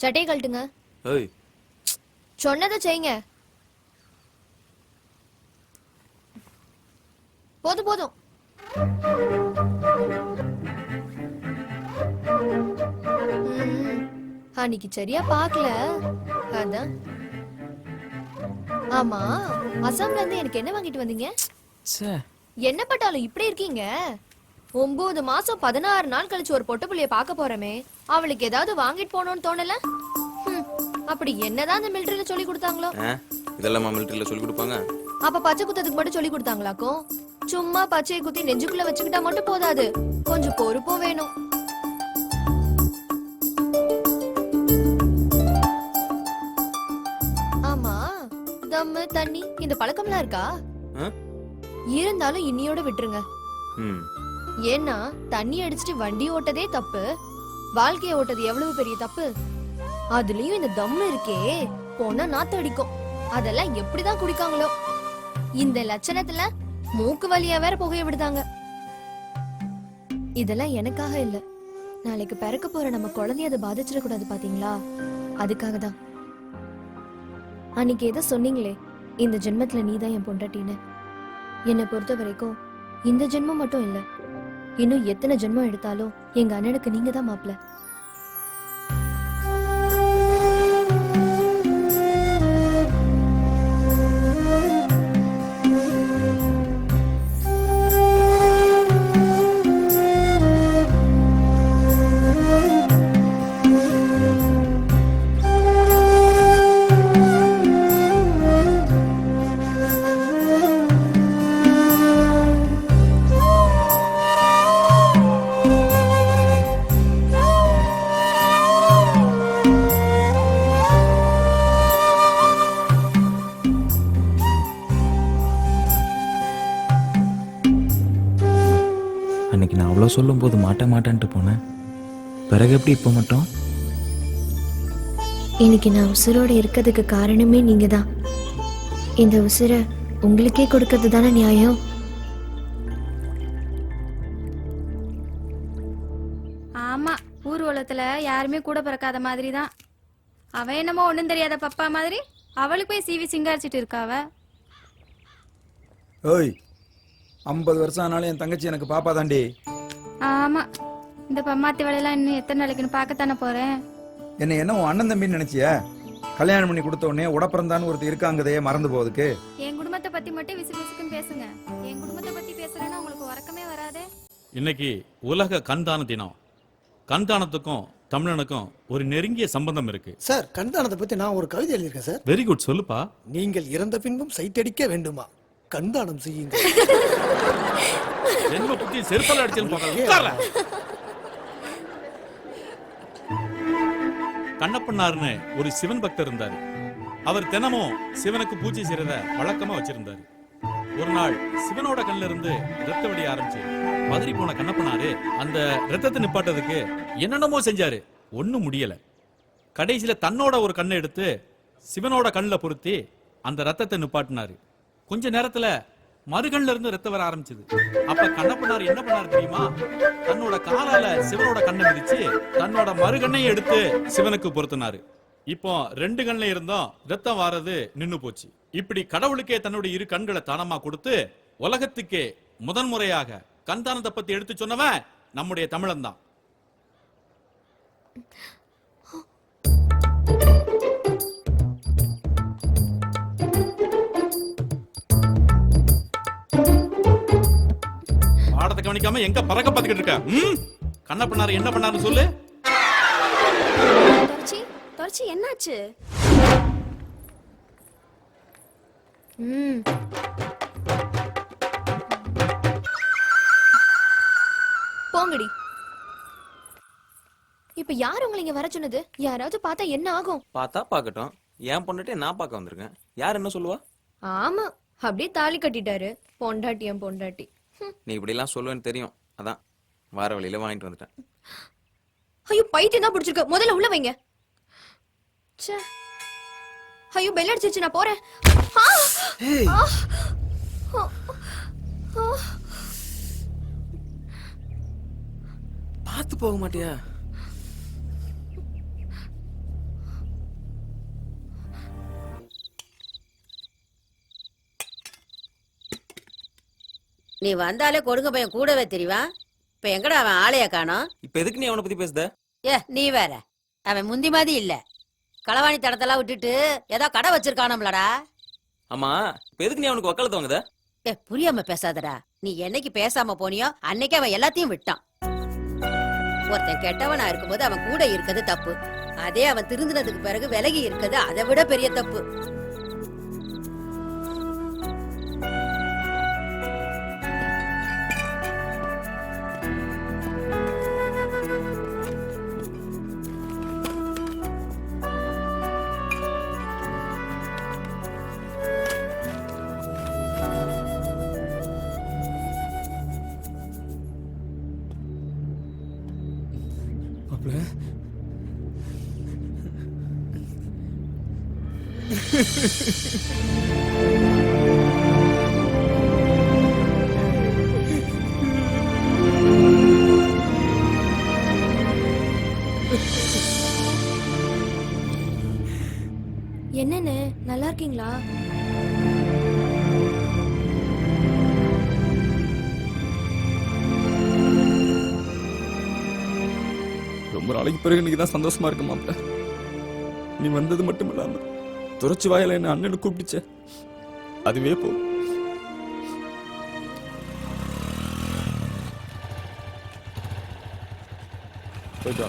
சட்டையை கழட்டுங்க. ஏய். சொன்னதை செய்யுங்க. போதும் போதும். அன்னைக்கு சரியா பார்க்கல. அதான். ஆமா அசாம்ல இருந்து எனக்கு என்ன வாங்கிட்டு வந்தீங்க? சே என்ன பட்டாலும் இப்படி இருக்கீங்க. ஒன்பது மாசம் பதினாறு நாள் கழிச்சு ஒரு பொட்ட புள்ளைய பார்க்க போறமே. அவளுக்கு ஏதாவது வாங்கிட்டு போகணும்னு தோணல? அப்படி என்னதான் அந்த மிலிட்டரியில சொல்லி கொடுத்தாங்களோ? இதெல்லாம் மிலிட்டரியில் சொல்லி கொடுப்பாங்க? அப்ப பச்சை குத்ததுக்கு மட்டும் சொல்லி கொடுத்தாங்களாக்கும் சும்மா பச்சையை குத்தி நெஞ்சுக்குள்ள வச்சுக்கிட்டா மட்டும் போதாது. கொஞ்சம் பொறுப்பும் வேணும். ஆமா தம்மு தண்ணி இந்த பழக்கம்லாம் இருக்கா? இருந்தாலும் இன்னியோட விட்டுருங்க. ம். ஏன்னா தண்ணி அடிச்சிட்டு வண்டி ஓட்டதே தப்பு. வாழ்க்கைய ஓட்டது எவ்வளவு பெரிய தப்பு? அதுலயும் இந்த தம் இருக்கே. போனா நாத்து அடிக்கும். அதெல்லாம் எப்படிதான் குடிக்காங்களோ. இந்த லட்சணத்துல மூக்கு வழியா வேற புகைய விடுதாங்க. இதெல்லாம் எனக்காக இல்ல. நாளைக்கு பிறக்க போற நம்ம குழந்தைய அதை பாதிச்சிடக்கூடாது பாத்தீங்களா? அதுக்காக தான். அன்னைக்கு ஏதோ சொன்னீங்களே இந்த ஜென்மத்துல நீதான் என் பொண்டாட்டின்னு. என்னை பொறுத்த வரைக்கும் இந்த ஜென்மம் மட்டும் இல்ல. இன்னும் எத்தனை ஜென்மம் எடுத்தாலும் எங்க அண்ணனுக்கு நீங்க தான் மாப்பிள்ள. அவ்வளோ சொல்லும்போது மாட்ட மாட்டேன்ட்டு போனேன். பிறகு எப்படி இப்போ மட்டும்? இன்னைக்கு நான் உசுரோட இருக்கிறதுக்கு காரணமே நீங்க தான் இந்த உசுரை உங்களுக்கே கொடுக்கறது தானே நியாயம்? ஆமா ஊர்வலத்துல யாருமே கூட பிறக்காத மாதிரி தான் அவன் என்னமோ ஒண்ணும் தெரியாத பப்பா மாதிரி அவளுக்கு போய் சீவி சிங்காரிச்சிட்டு இருக்காவ ஓய் ஐம்பது வருஷம் ஆனாலும் என் தங்கச்சி எனக்கு பாப்பா தாண்டி. ஆமா. இந்த பம்மாத்தி வேலையெல்லாம் இன்னும் எத்தனை நாளைக்குன்னு பார்க்கத்தானே போறேன். என்னை என்ன உன் அண்ணன் தம்பின்னு நினைச்சிய? கல்யாணம் பண்ணி கொடுத்த உடனே உடப்பிறந்தான்னு ஒருத்தர் இருக்காங்கதே மறந்து போகுதுக்கு என் குடும்பத்தை பத்தி மட்டும் விசு விசுக்குன்னு பேசுங்க. என் குடும்பத்தை பத்தி பேசுறேன்னா உங்களுக்கு உறக்கமே வராதே. இன்னைக்கு உலக கண்தான தினம். கண்தானத்துக்கும் தமிழனுக்கும் ஒரு நெருங்கிய சம்பந்தம் இருக்கு. சார் கண்தானத்தை பத்தி நான் ஒரு கவிதை எழுதியிருக்கேன் சார். வெரி குட் சொல்லுப்பா. நீங்கள் இறந்த பின்பும் சைத்தடிக்க வேண்டுமா? கண்தானம் செய்யுங்கள் ஜென்ம புத்தி செருப்பால அடிச்சேன்னு பார்க்கலாம் உட்கார்ல. ஒரு சிவன் பக்தர் இருந்தாரு. அவர் தினமும் சிவனுக்கு பூஜை செய்யறத வழக்கமா வச்சிருந்தாரு. ஒரு நாள் சிவனோட கண்ணுல இருந்து ரத்த வடிய ஆரம்பிச்சு பதறி போன கண்ணப்பனாரு அந்த ரத்தத்தை நிப்பாட்டதுக்கு என்னென்னமோ செஞ்சாரு. ஒண்ணும் முடியல. கடைசியில தன்னோட ஒரு கண்ணை எடுத்து சிவனோட கண்ணுல பொருத்தி அந்த ரத்தத்தை நிப்பாட்டினாரு. கொஞ்ச நேரத்துல மறுகண்ல இருந்து ரத்தம் வர ஆரம்பிச்சது. அப்ப கண்ணப்பனார் என்ன பண்ணாரு தெரியுமா? தன்னோட காலால சிவனோட கண்ணை மிதிச்சு தன்னோட மறுகண்ணையும் எடுத்து சிவனுக்கு பொருத்தினாரு. இப்போ ரெண்டு கண்ணுல இருந்தும் ரத்தம் வாரது நின்னு போச்சு. இப்படி கடவுளுக்கே தன்னுடைய இரு கண்களை தானமா கொடுத்து உலகத்துக்கே முதன்முறையாக கண்தானத்தை பத்தி எடுத்து சொன்னவன் நம்முடைய தமிழன் தான் கவனிக்காம எங்க பறக்க பார்த்துக்கிட்டு இருக்க? ம்? கண்ணப்பனார் என்ன பண்ணாருன்னு சொல்லு. தொடர்ச்சி தொடர்ச்சி என்னாச்சு? ம். போங்கடி. இப்ப யார் உங்களை இங்க வர சொன்னது? யாராவது பார்த்தா என்ன ஆகும்? பார்த்தா பார்க்கட்டும். என் பொண்ணுட்டே நான் பார்க்க வந்திருக்கேன். யார் என்ன சொல்லுவா? ஆமா அப்படியே தாலி கட்டிட்டாரு. பொண்டாட்டி என் பொண்டாட்டி. நீ இப்படிலாம் சொல்லுவேன்னு தெரியும் அதான் வார வழியில வாங்கிட்டு வந்துட்டேன் ஐயோ பைத்தியம் தான் பிடிச்சிருக்கு முதல்ல உள்ள வைங்க ச்சே ஐயோ பெல் அடிச்சிருச்சு நான் போறேன் ஆ! ஆ! ஆ! ஆ! பார்த்து போக மாட்டியா நீ வந்தாலே கொடுங்க பையன் கூடவே தெரிவான் இப்ப எங்கடா அவன் ஆளைய காணோம்? இப்ப எதுக்கு நீ அவனை பத்தி பேசுத? ஏ நீ வேற. அவன் முந்தி மாதிரி இல்ல. களவாணி தடத்தெல்லாம் விட்டுட்டு ஏதோ கடை வச்சிருக்கானோம்லடா. ஆமா இப்ப எதுக்கு நீ அவனுக்கு வக்காலத்து வாங்குத? ஏ புரியாம பேசாதடா. நீ என்னைக்கு பேசாம போனியோ அன்னைக்கு அவன் எல்லாத்தையும் விட்டான். ஒருத்தன் கெட்டவனா இருக்கும்போது அவன் கூட இருக்கிறது தப்பு. அதே அவன் திருந்தினதுக்கு பிறகு விலகி இருக்கிறது அதை விட பெரிய தப்பு. என்னன்னு நல்லா இருக்கீங்களா? ரொம்ப நாளைக்கு பிறகு இன்னைக்கு தான் சந்தோஷமா இருக்கு மாப்பிள்ள நீ வந்தது மட்டும் இல்லாமல் துறச்சி வாயில என்ன அண்ணன் கூப்பிடுச்ச அதுவே போ. போயிட்டு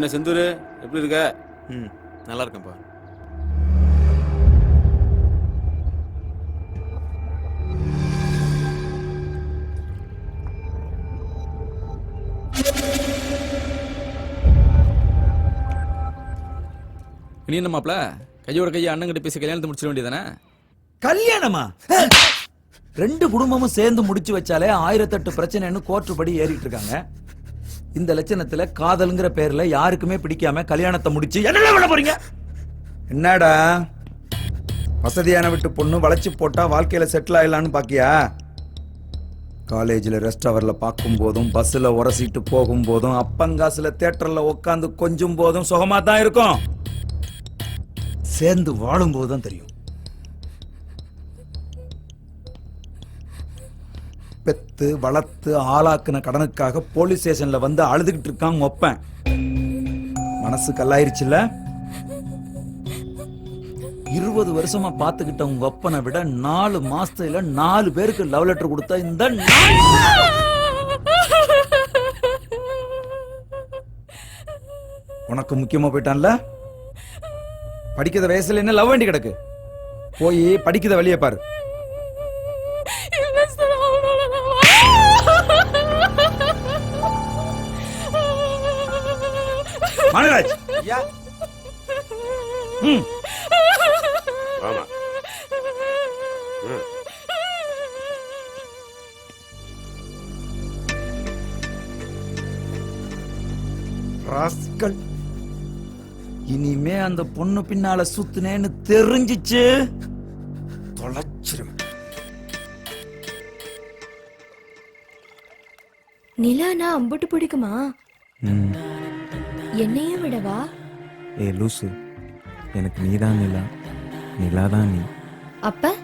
என்ன செந்தூரு? எப்படி இருக்க? ம் நல்லா இருக்கேன்ப்பா. நீ என்ன மாப்பிள்ள கையோட கையை அண்ணங்கிட்ட பேசி கல்யாணத்தை முடிச்சிட வேண்டியதானே கல்யாணமா? ரெண்டு குடும்பமும் சேர்ந்து முடிச்சு வச்சாலே ஆயிரத்தெட்டு பிரச்சனைன்னு கோர்ட்டு படி ஏறிட்டு இருக்காங்க. இந்த லட்சணத்துல காதல்ங்கிற பேர்ல யாருக்குமே பிடிக்காம கல்யாணத்தை முடிச்சு என்ன பண்ண போறீங்க? என்னடா? வசதியான விட்டு பொண்ணு வளைச்சு போட்டா வாழ்க்கையில செட்டில் ஆயிடலான்னு பாக்கியா? காலேஜில் ரெஸ்ட் ஹவரில் பார்க்கும்போதும் பஸ்ஸில் உரசிட்டு போகும் போதும் தேட்டரில் உட்காந்து கொஞ்சும் போதும் சுகமாக தான் இருக்கும். சேர்ந்து வாழும் போது தான் தெரியும். பெத்து வளர்த்து ஆளாக்குன கடனுக்காக போலீஸ் ஸ்டேஷன்ல வந்து அழுதுகிட்டு இருக்கான் ஒப்பேன். மனசு கல்லாயிருச்சுல்ல? இருபது வருஷமா பாத்துக்கிட்ட உங்க ஒப்பனை விட நாலு மாசத்துல நாலு பேருக்கு லவ் லெட்டர் கொடுத்தா இந்த உனக்கு முக்கியமா போயிட்டான்ல? படிக்கிற வயசுல என்ன லவ் வேண்டி கிடக்கு? போய் படிக்கிற வழியை பாரு. மனராஜ். ம். ஆமா. ராஸ்கல் இனிமே அந்த பொண்ணு பின்னால சுத்துனேன்னு தெரிஞ்சிச்சு. தொலைச்சிருவேன் நிலானா அம்புட்டு பிடிக்குமா? ம். என்னையும் விடவா? ஏ லூசு. எனக்கு நீதான் நிலா. நிலாதான் நீ. அப்ப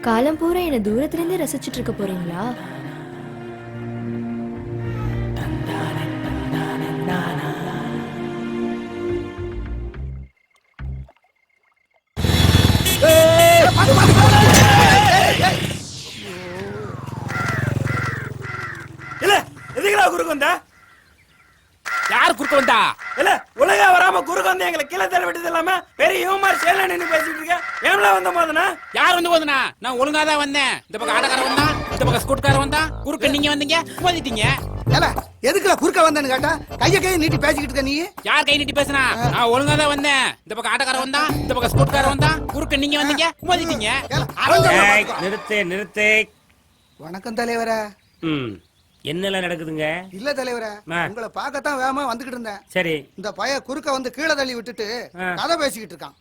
காலம் பூரா என்ன தூரத்துல இருந்தே ரசிச்சிட்டு இருக்க போறீங்களா? யார் குறுக்க வந்தா? இல்ல உலக வராம குறுக்கு வந்து எங்களை கீழே தள்ள விட்டது இல்லாம பெரிய ஹியூமர் சேல நின்னு பேசிட்டு இருக்க ஏம்ல வந்த போதுனா யார் வந்து போதுனா நான் ஒழுங்கா தான் வந்தேன். இந்த பக்கம் ஆட்டக்காரன் வந்தா இந்த பக்கம் ஸ்கூட்காரன் வந்தா குறுக்க நீங்க வந்தீங்க மோதிட்டீங்க. ஏல எதுக்குல குறுக்க வந்தேன்னு கேட்டா கைய கையை நீட்டி பேசிக்கிட்டு இருக்க நீ? யார் கை நீட்டி பேசுனா? நான் ஒழுங்கா தான் வந்தேன். இந்த பக்கம் ஆட்டக்காரன் வந்தா இந்த பக்கம் ஸ்கூட்காரன் வந்தா குறுக்க நீங்க வந்தீங்க மோதிட்டீங்க. நிறுத்து நிறுத்து. வணக்கம் தலைவரே. ம். என்னெல்லாம் நடக்குதுங்க? இல்ல தலைவரே. உங்களை பார்க்கத்தான் வேகமா வந்துகிட்டு இருந்தேன். சரி. இந்த பைய குறுக்க வந்து கீழே தள்ளி விட்டுட்டு. கதை பேசிக்கிட்டு இருக்கான்.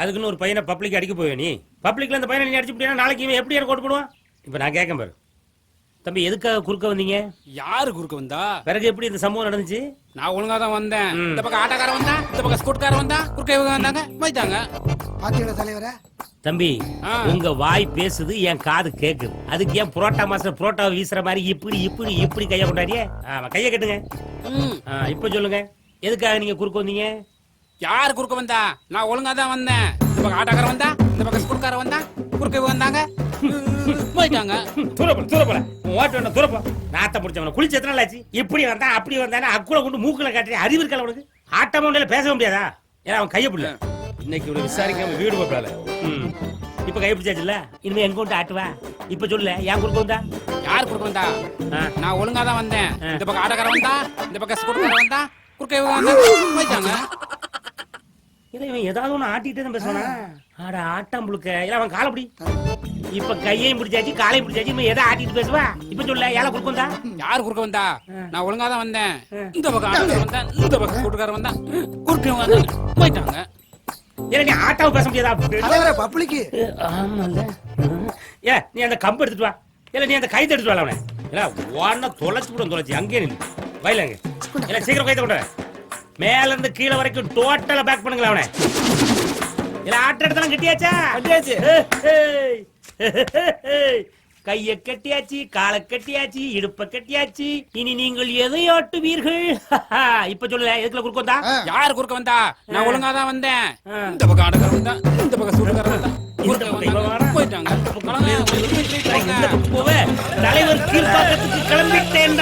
அதுக்குன்னு ஒரு பையனை பப்ளிக் அடிக்க போய் நீ? பப்ளிக்ல அந்த பையனை நீ அடிச்சு விட்டீங்கன்னா நாளைக்கு இவன் எப்படி எனக்கு ஓட்டு போடுவான்? இப்போ நான் கேட்க பாரு. தம்பி எதுக்காக குறுக்க வந்தீங்க? யாரு குறுக்க வந்தா? பிறகு எப்படி இந்த சம்பவம் நடந்துச்சு? நான் ஒழுங்கா தான் வந்தேன். இந்த பக்கம் ஆட்டோக்காரன் வந்தா இந்த பக்கம் ஸ்கூட்காரன் வந்தா குறுக்க இவங்க வந்தாங்க போயிட்டாங்க. பாத்தீங்களா தலைவரே? தம்பி. உங்க வாய் பேசுது என் காது கேக்குது. அதுக்கு ஏன் புரோட்டா மாஸ்டர் புரோட்டா வீசுற மாதிரி இப்படி இப்படி இப்படி கைய கொண்டாடியே? கைய கட்டுங்க. இப்ப சொல்லுங்க. எதுக்காக நீங்க குறுக்க வந்தீங்க? யாரு குறுக்க வந்தா? நான் ஒழுங்கா தான் வந்தேன். இந்த பக்கம் ஆட்டோக்காரன் வந்தா இந்த பக்கம் ஸ்கூட்காரன் வந்தா குறுக்க வந்தாங்க. போயிட்டாங்க. தூரப்பட உன் ஓட்டு வேண்டாம் தூரப்பா. நாத்த முடிச்சவன குளிச்ச எத்தனை நாள் ஆச்சு? இப்படி வந்தா அப்படி வந்தானே அக்குல கொண்டு மூக்குல காட்டுறேன் அறிவு இருக்கல உனக்கு ஆட்டமா உண்டால பேச முடியாதா? ஏன்னா அவன் கைய பிடில இன்னைக்கு இவனை விசாரிக்காம வீடு போட்டால இப்ப கை பிடிச்சாச்சுல்ல? இனிமே எங்க கொண்டு ஆட்டுவா? இப்ப சொல்லல ஏன் குறுக்க வந்தா? யாரு குறுக்க வந்தா. நான் ஒழுங்கா தான் வந்தேன். இந்த பக்கம் ஆட்டோக்காரன் வந்தா இந்த பக்கம் ஸ்கூட்காரன் வந்தா குறுக்க வந்தாங்க போயிட்டாங்க. இல்ல இவன் ஏதாவது ஒண்ணு ஆட்டிட்டு தான் பேசுவானா? ஆட ஆட்டம் புழுக்க. இல்ல அவன் காலை பிடி. இப்ப கையையும் பிடிச்சாச்சு காலையும் பிடிச்சாச்சு இவன் எதை ஆட்டிட்டு பேசுவா? இப்ப சொல்ல ஏழை குறுக்க வந்தா? யாரு குறுக்க வந்தா? நான் ஒழுங்கா தான் வந்தேன். இந்த பக்கம் ஆட்டோக்காரன் வந்தா இந்த பக்கம் ஸ்கூட்காரன் வந்தா குறுக்க வந்தாங்க போயிட்டாங்க. இல்ல நீ ஆட்டாவும் பேச முடியாதா? பப்ளிக்கு. ஆமால. ஏ நீ அந்த கம்பு எடுத்துட்டு வா. இல்ல நீ அந்த கைத்தை எடுத்துட்டு வா அவனை. இல்ல ஒன்ன தொலைச்சு விடும் தொலைச்சு. அங்கேயே நில்லு. வயலங்க இல்ல சீக்கிரம் கைத்தை கொண்டு. மேல இருந்து கீழே வரைக்கும் டோட்டலா பேக் பண்ணுங்களா அவனை. இல்ல ஆட்ட இடத்தெல்லாம் கட்டியாச்சா? கட்டியாச்சு. கைய கட்டியாச்சு காலை கட்டியாச்சு இடுப்ப கட்டியாச்சு. இனி நீங்கள் எதை ஆட்டுவீர்கள்? இப்ப சொல்லல எதுக்குல குறுக்க வந்தா? யாரு குறுக்க வந்தா? நான் ஒழுங்கா தான் வந்தேன். இந்த பக்கம் ஆட்டோக்காரன் வந்தா இந்த பக்கம் ஸ்கூட்காரன் வந்தா தலைவர் கீழ்பாக்கத்துக்கு கிளம்பிட்டேன்